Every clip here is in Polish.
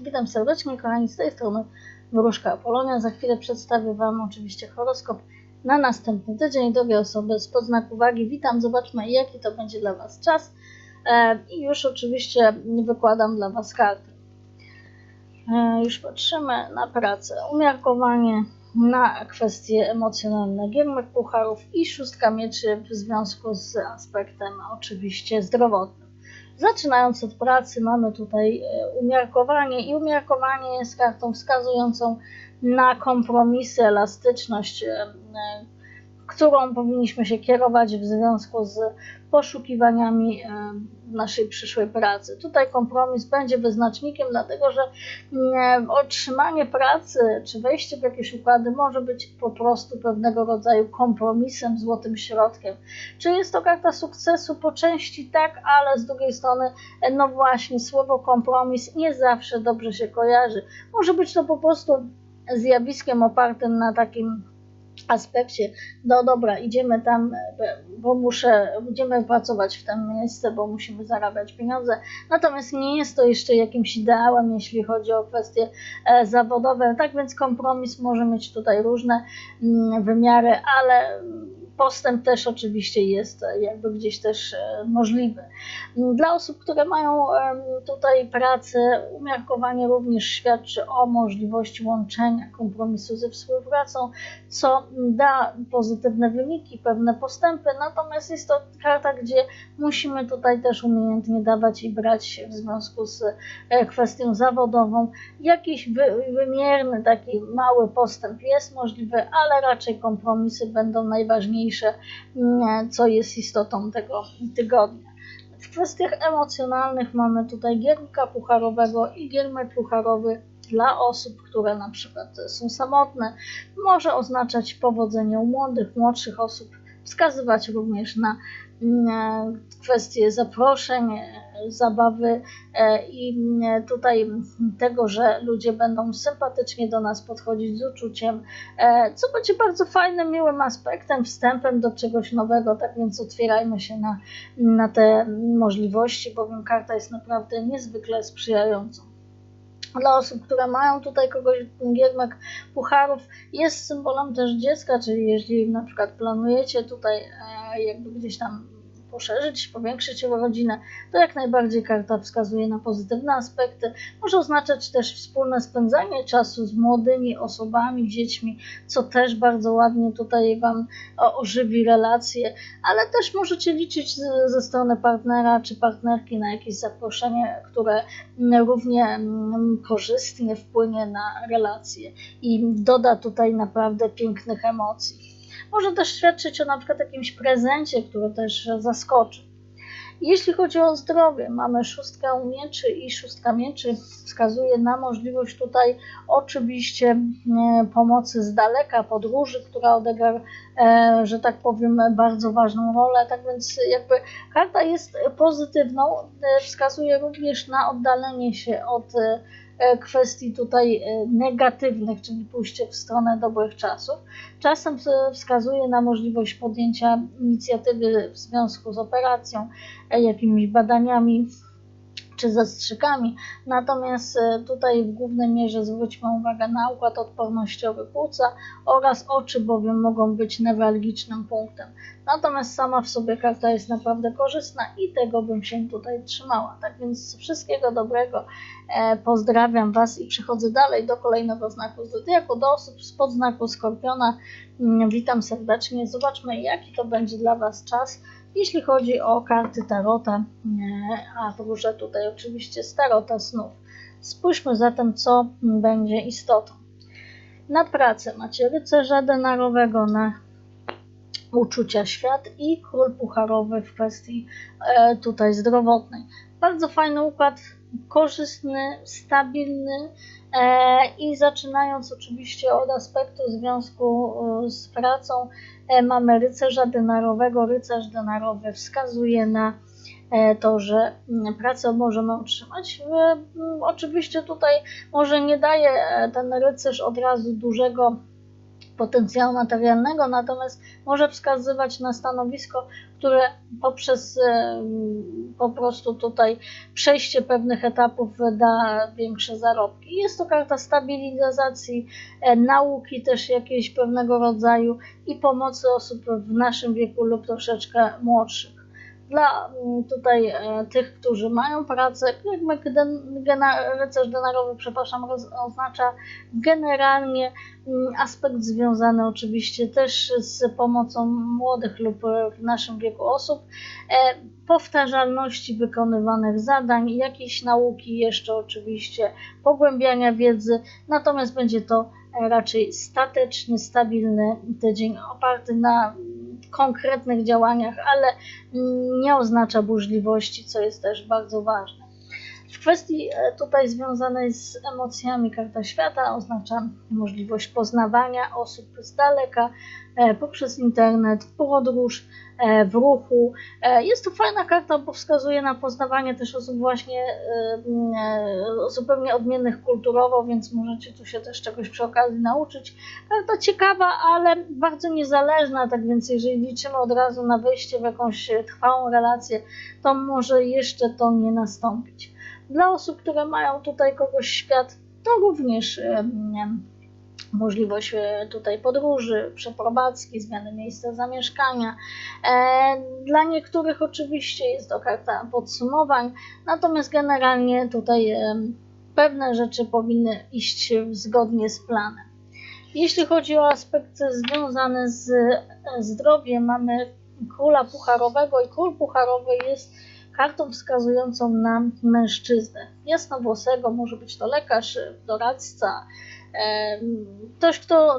Witam serdecznie, kochani, z tej strony Wróżka Apolonia. Za chwilę przedstawię Wam oczywiście horoskop na następny tydzień. Drogie osoby z podznaku uwagi, witam. Zobaczmy, jaki to będzie dla Was czas. E, I już oczywiście wykładam dla Was karty. E, już patrzymy na pracę, umiarkowanie na kwestie emocjonalne giermek pucharów i szóstka mieczy w związku z aspektem oczywiście zdrowotnym. Zaczynając od pracy, mamy tutaj e, umiarkowanie, i umiarkowanie jest kartą wskazującą na kompromisy, elastyczność, e, e, którą powinniśmy się kierować w związku z poszukiwaniami naszej przyszłej pracy. Tutaj kompromis będzie wyznacznikiem, dlatego że otrzymanie pracy czy wejście w jakieś układy może być po prostu pewnego rodzaju kompromisem, złotym środkiem. Czy jest to karta sukcesu? Po części tak, ale z drugiej strony, no właśnie, słowo kompromis nie zawsze dobrze się kojarzy. Może być to po prostu zjawiskiem opartym na takim aspekcie, no dobra, idziemy tam, bo muszę, będziemy pracować w tym miejsce, bo musimy zarabiać pieniądze. Natomiast nie jest to jeszcze jakimś ideałem, jeśli chodzi o kwestie e, zawodowe. Tak więc kompromis może mieć tutaj różne mm, wymiary, ale postęp też oczywiście jest e, jakby gdzieś też e, możliwy. Dla osób, które mają tutaj pracę, umiarkowanie również świadczy o możliwości łączenia kompromisu ze współpracą, co da pozytywne wyniki, pewne postępy, natomiast jest to karta, gdzie musimy tutaj też umiejętnie dawać i brać w związku z e, kwestią zawodową. Jakiś wymierny, taki mały postęp jest możliwy, ale raczej kompromisy będą najważniejsze, mm, co jest istotą tego tygodnia. W kwestiach emocjonalnych mamy tutaj giermka pucharowego i giermek pucharowy dla osób, które na przykład są samotne. Może oznaczać powodzenie u młodych, młodszych osób, wskazywać również na mm, kwestie zaproszeń, zabawy e, i mm, tutaj tego, że ludzie będą sympatycznie do nas podchodzić z uczuciem, e, co będzie bardzo fajnym, miłym aspektem, wstępem do czegoś nowego, tak więc otwierajmy się na, na te możliwości, bowiem karta jest naprawdę niezwykle sprzyjającą dla osób, które mają tutaj kogoś giermek pucharów, jest symbolem też dziecka, czyli jeśli na przykład planujecie tutaj e, jakby gdzieś tam poszerzyć, powiększyć rodzinę, to jak najbardziej karta wskazuje na pozytywne aspekty. Może oznaczać też wspólne spędzanie czasu z młodymi osobami, dziećmi, co też bardzo ładnie tutaj Wam ożywi relacje, ale też możecie liczyć ze strony partnera czy partnerki na jakieś zaproszenie, które równie mm, korzystnie wpłynie na relacje i doda tutaj naprawdę pięknych emocji. Może też świadczyć o na przykład jakimś prezencie, który też zaskoczy. Jeśli chodzi o zdrowie, mamy szóstkę mieczy i szóstka mieczy wskazuje na możliwość tutaj oczywiście e, pomocy z daleka, podróży, która odegra, e, że tak powiem, bardzo ważną rolę. Tak więc jakby karta jest pozytywną, e, wskazuje również na oddalenie się od kwestii tutaj e, negatywnych, czyli pójście w stronę dobrych czasów. Czasem wskazuje na możliwość podjęcia inicjatywy w związku z operacją, e, jakimiś badaniami czy zastrzykami. Natomiast tutaj w głównej mierze zwróćmy uwagę na układ odpornościowy płuca oraz oczy, bowiem mogą być newralgicznym punktem. Natomiast sama w sobie karta jest naprawdę korzystna i tego bym się tutaj trzymała. Tak więc wszystkiego dobrego. E, pozdrawiam Was i przechodzę dalej do kolejnego znaku zodiaku, do osób z podznaku Skorpiona. Mm, witam serdecznie. Zobaczmy, jaki to będzie dla Was czas, jeśli chodzi o karty Tarota, e, a wróżę tutaj oczywiście z Tarota snów. Spójrzmy zatem, co będzie istotą. Na pracę macie rycerza denarowego na uczucia świat i król pucharowy w kwestii e, tutaj zdrowotnej. Bardzo fajny układ, korzystny, stabilny i zaczynając oczywiście od aspektu związku e, z pracą, mamy rycerza denarowego. Rycerz denarowy wskazuje na to, że mm, pracę możemy otrzymać. Oczywiście tutaj może nie daje ten rycerz od razu dużego potencjału materialnego, natomiast może wskazywać na stanowisko, które poprzez e, po prostu tutaj przejście pewnych etapów da większe zarobki. Jest to karta stabilizacji, e, nauki też jakiejś pewnego rodzaju i pomocy osób w naszym wieku lub troszeczkę młodszych dla mm, tutaj e, tych, którzy mają pracę, rycerz denarowy, przepraszam, oznacza generalnie mm, aspekt związany oczywiście też z pomocą młodych lub w naszym wieku osób, e, powtarzalności wykonywanych zadań, jakiejś nauki jeszcze oczywiście, pogłębiania wiedzy, natomiast będzie to raczej stateczny, stabilny tydzień oparty na konkretnych działaniach, ale nie oznacza burzliwości, co jest też bardzo ważne. W kwestii e, tutaj związanej z emocjami karta świata oznacza możliwość poznawania osób z daleka e, poprzez internet, podróż, E, w ruchu. Jest to fajna karta, bo wskazuje na poznawanie też osób właśnie zupełnie odmiennych kulturowo, więc możecie tu się też czegoś przy okazji nauczyć. Karta ciekawa, ale bardzo niezależna, tak więc jeżeli liczymy od razu na wejście w jakąś trwałą relację, to może jeszcze to nie nastąpić. Dla osób, które mają tutaj kogoś świat, to również możliwość e, tutaj podróży, przeprowadzki, zmiany miejsca zamieszkania. E, dla niektórych oczywiście jest to karta podsumowań, natomiast generalnie tutaj e, pewne rzeczy powinny iść zgodnie z planem. Jeśli chodzi o aspekty związane z zdrowiem, mamy króla pucharowego i król pucharowy jest kartą wskazującą na mężczyznę. Jasnowłosego, może być to lekarz, doradca, ktoś, kto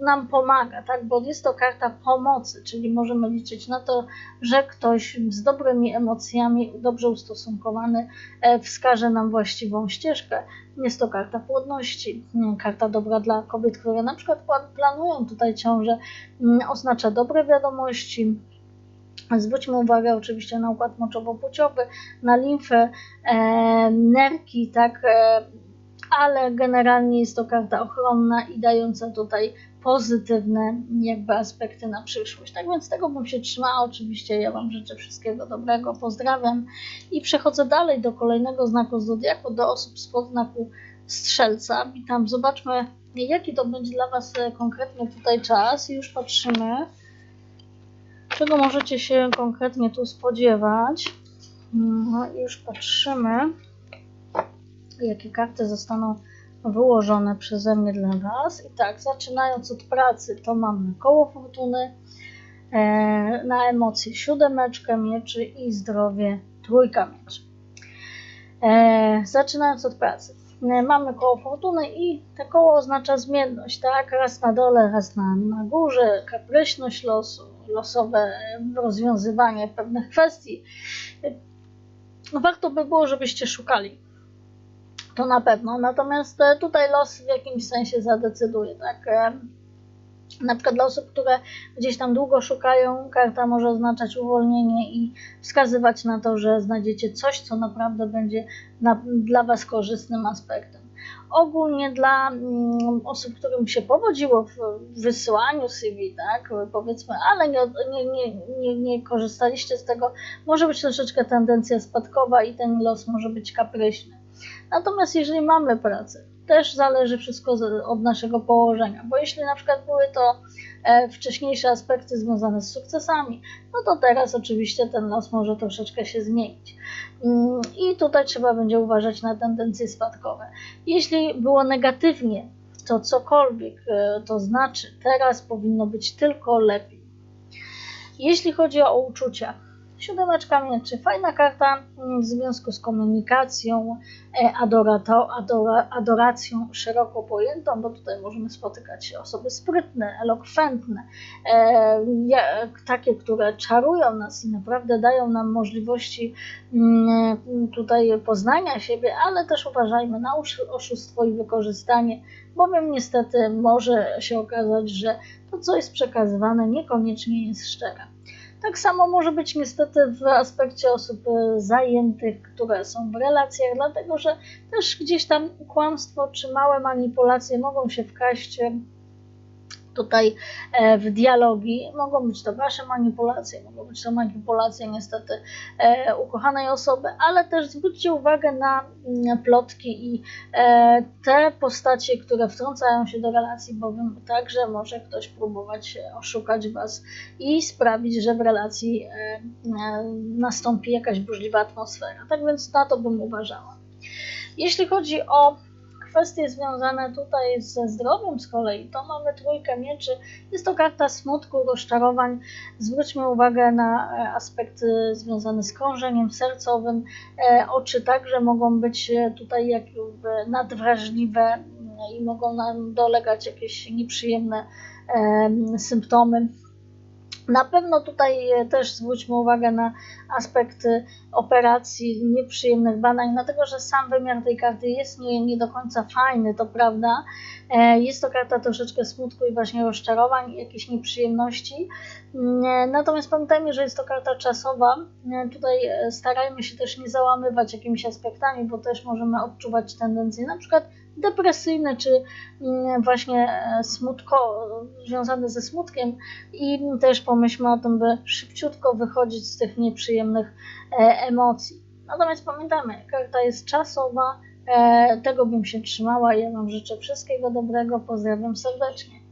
nam pomaga, tak? bo jest to karta pomocy, czyli możemy liczyć na to, że ktoś z dobrymi emocjami, dobrze ustosunkowany, e, wskaże nam właściwą ścieżkę. Jest to karta płodności, karta dobra dla kobiet, które na przykład planują tutaj ciążę, oznacza dobre wiadomości, Zwróćmy uwagę oczywiście na układ moczowo-płciowy, na limfę, e, nerki, tak, e, ale generalnie jest to karta ochronna i dająca tutaj pozytywne jakby aspekty na przyszłość. Tak więc tego bym się trzymała. Oczywiście ja Wam życzę wszystkiego dobrego, pozdrawiam i przechodzę dalej do kolejnego znaku zodiaku, do osób z podznaku Strzelca. Witam, zobaczmy jaki to będzie dla Was konkretnie tutaj czas. Już patrzymy, czego możecie się konkretnie tu spodziewać. No, już patrzymy jakie karty zostaną wyłożone przeze mnie dla Was. I tak, zaczynając od pracy, to mamy koło fortuny, e, na emocje siódemeczkę mieczy i zdrowie trójka mieczy. E, zaczynając od pracy. E, mamy koło fortuny i to koło oznacza zmienność, tak? Raz na dole, raz na, na górze, kapryśność losu, losowe rozwiązywanie pewnych kwestii. Warto by było, żebyście szukali to na pewno. Natomiast e, tutaj los w jakimś sensie zadecyduje, tak? E, na przykład dla osób, które gdzieś tam długo szukają, karta może oznaczać uwolnienie i wskazywać na to, że znajdziecie coś, co naprawdę będzie na, dla Was korzystnym aspektem. Ogólnie dla mm, osób, którym się powodziło w wysyłaniu CV, tak, powiedzmy, ale nie, nie, nie, nie korzystaliście z tego, może być troszeczkę tendencja spadkowa i ten los może być kapryśny. Natomiast jeżeli mamy pracę, też zależy wszystko od naszego położenia, bo jeśli na przykład były to wcześniejsze aspekty związane z sukcesami, no to teraz oczywiście ten los może troszeczkę się zmienić. Mm, I tutaj trzeba będzie uważać na tendencje spadkowe. Jeśli było negatywnie, to cokolwiek e, to znaczy, teraz powinno być tylko lepiej. Jeśli chodzi o uczucia, Siódemeczka mieczy, fajna karta w związku z komunikacją, e, adorato, adora, adoracją szeroko pojętą, bo tutaj możemy spotykać osoby sprytne, elokwentne, e, takie, które czarują nas i naprawdę dają nam możliwości mm, tutaj poznania siebie, ale też uważajmy na oszustwo i wykorzystanie, bowiem niestety może się okazać, że to, co jest przekazywane, niekoniecznie jest szczere. Tak samo może być niestety w aspekcie osób e, zajętych, które są w relacjach, dlatego że też gdzieś tam kłamstwo czy małe manipulacje mogą się wkraść tutaj e, w dialogi. Mogą być to wasze manipulacje, mogą być to manipulacje niestety e, ukochanej osoby, ale też zwróćcie uwagę na plotki i e, te postacie, które wtrącają się do relacji, bowiem także może ktoś próbować oszukać was i sprawić, że w relacji nastąpi jakaś burzliwa atmosfera. Tak więc na to bym uważała. Jeśli chodzi o kwestie związane tutaj ze zdrowiem z kolei, to mamy trójkę mieczy. Jest to karta smutku, rozczarowań. Zwróćmy uwagę na e, aspekty związane z krążeniem sercowym. E, oczy także mogą być e, tutaj jakby nadwrażliwe i mogą nam dolegać jakieś nieprzyjemne symptomy. Na pewno tutaj e, też zwróćmy uwagę na aspekty operacji, nieprzyjemnych badań, dlatego że sam wymiar tej karty jest nie, nie do końca fajny, to prawda. E, jest to karta troszeczkę smutku i właśnie rozczarowań, jakichś nieprzyjemności. Mm, e, natomiast pamiętajmy, że jest to karta czasowa. Tutaj starajmy się też nie załamywać jakimiś aspektami, bo też możemy odczuwać tendencje na przykład depresyjne, czy mm, właśnie e, smutko, związane ze smutkiem i też pomyślmy o tym, by szybciutko wychodzić z tych nieprzyjemnych e, emocji. Natomiast pamiętamy, karta jest czasowa, e, tego bym się trzymała. Ja Wam życzę wszystkiego dobrego, pozdrawiam serdecznie.